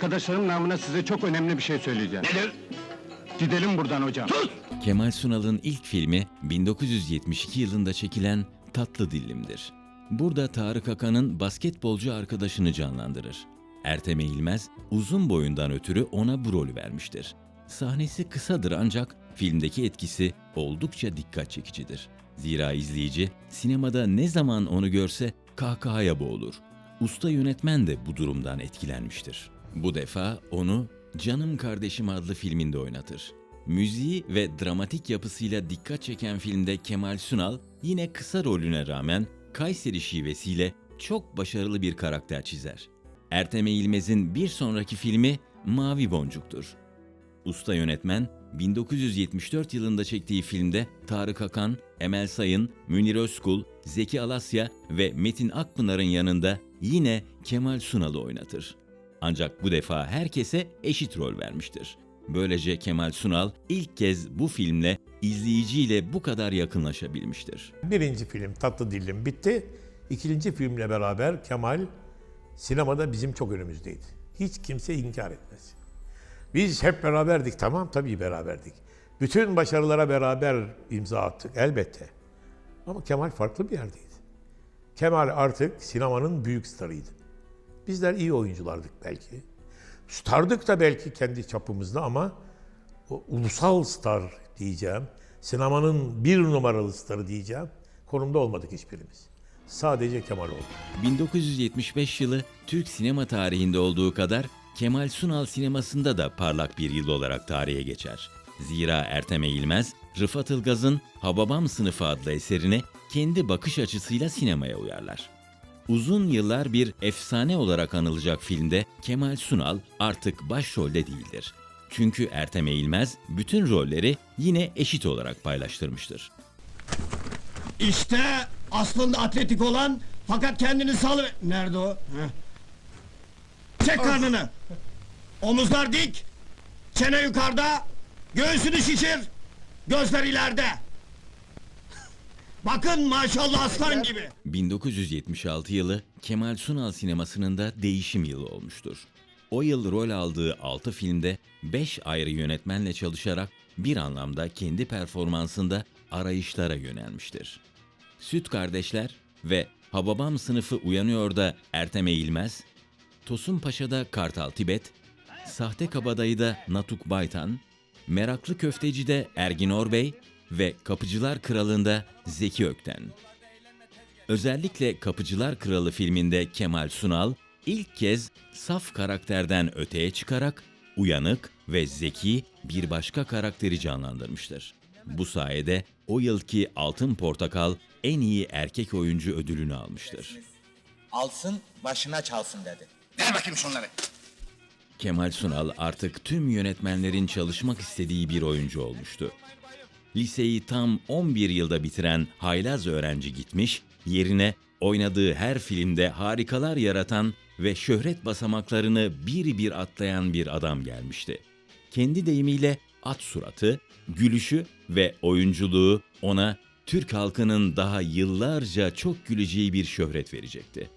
Arkadaşlarım namına size çok önemli bir şey söyleyeceğim. Nedir? Gidelim buradan hocam. Kemal Sunal'ın ilk filmi 1972 yılında çekilen Tatlı Dillim'dir. Burada Tarık Akan'ın basketbolcu arkadaşını canlandırır. Ertem Eğilmez uzun boyundan ötürü ona bu rolü vermiştir. Sahnesi kısadır ancak filmdeki etkisi oldukça dikkat çekicidir. Zira izleyici sinemada ne zaman onu görse kahkahaya boğulur. Usta yönetmen de bu durumdan etkilenmiştir. Bu defa onu Canım Kardeşim adlı filminde oynatır. Müziği ve dramatik yapısıyla dikkat çeken filmde Kemal Sunal yine kısa rolüne rağmen Kayseri şivesiyle çok başarılı bir karakter çizer. Ertem Eğilmez'in bir sonraki filmi Mavi Boncuk'tur. Usta yönetmen 1974 yılında çektiği filmde Tarık Akan, Emel Sayın, Münir Özkul, Zeki Alasya ve Metin Akpınar'ın yanında yine Kemal Sunal'ı oynatır. Ancak bu defa herkese eşit rol vermiştir. Böylece Kemal Sunal ilk kez bu filmle izleyiciyle bu kadar yakınlaşabilmiştir. Birinci film Tatlı Dillim bitti. İkinci filmle beraber Kemal sinemada bizim çok önümüzdeydi. Hiç kimse inkar etmez. Biz hep beraberdik tamam tabii beraberdik. Bütün başarılara beraber imza attık elbette. Ama Kemal farklı bir yerdeydi. Kemal artık sinemanın büyük starıydı. Bizler iyi oyunculardık belki. Stardık da belki kendi çapımızda ama o ulusal star diyeceğim, sinemanın bir numaralı starı diyeceğim konumda olmadık hiçbirimiz. Sadece Kemal oldu. 1975 yılı Türk sinema tarihinde olduğu kadar Kemal Sunal sinemasında da parlak bir yıl olarak tarihe geçer. Zira Ertem Eğilmez, Rıfat Ilgaz'ın Hababam Sınıfı adlı eserini kendi bakış açısıyla sinemaya uyarlar. Uzun yıllar bir efsane olarak anılacak filmde Kemal Sunal artık başrolde değildir. Çünkü Ertem Eğilmez bütün rolleri yine eşit olarak paylaştırmıştır. İşte aslında atletik olan fakat kendini salı... Nerede o? Heh. Çek karnını. Omuzlar dik. Çene yukarıda. Göğsünü şişir. Gözler ileride. Bakın maşallah aslan gibi. 1976 yılı Kemal Sunal sinemasının da değişim yılı olmuştur. O yıl rol aldığı 6 filmde 5 ayrı yönetmenle çalışarak bir anlamda kendi performansında arayışlara yönelmiştir. Süt Kardeşler ve Hababam sınıfı uyanıyor da Ertem Eğilmez, Tosun Paşa'da Kartal Tibet, Sahte Kabadayı'da Natuk Baytan, Meraklı Köfteci'de Ergin Orbey ve Kapıcılar Kralı'nda Zeki Ökten. Özellikle Kapıcılar Kralı filminde Kemal Sunal ilk kez saf karakterden öteye çıkarak uyanık ve zeki bir başka karakteri canlandırmıştır. Bu sayede o yılki Altın Portakal en iyi erkek oyuncu ödülünü almıştır. Alsın başına çalsın dedi. Ver bakayım şunları. Kemal Sunal artık tüm yönetmenlerin çalışmak istediği bir oyuncu olmuştu. Liseyi tam 11 yılda bitiren haylaz öğrenci gitmiş, yerine oynadığı her filmde harikalar yaratan ve şöhret basamaklarını bir bir atlayan bir adam gelmişti. Kendi deyimiyle at suratı, gülüşü ve oyunculuğu ona Türk halkının daha yıllarca çok güleceği bir şöhret verecekti.